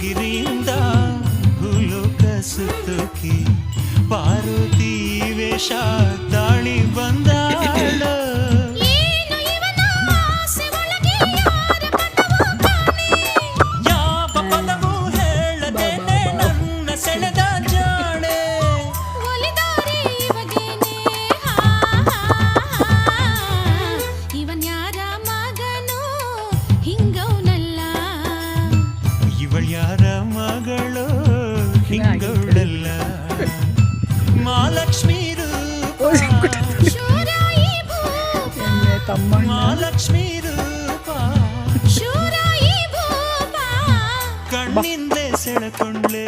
ಗಿರಿಯಿಂದ ಹುಲು ಕಸುತ್ತುಕಿ ಪಾರ್ವತಿ ವೇಷ ದಾಳಿ ಬ ಯಾರ ಮಗಳು ಹಿಂಗಳಲ್ಲ? ಮಹಾಲಕ್ಷ್ಮೀ ಮಹಾಲಕ್ಷ್ಮೀ ರೂಪ. ಕಣ್ಣಿಂದ ಸೆಳೆಕೊಂಡ್ಲೆ.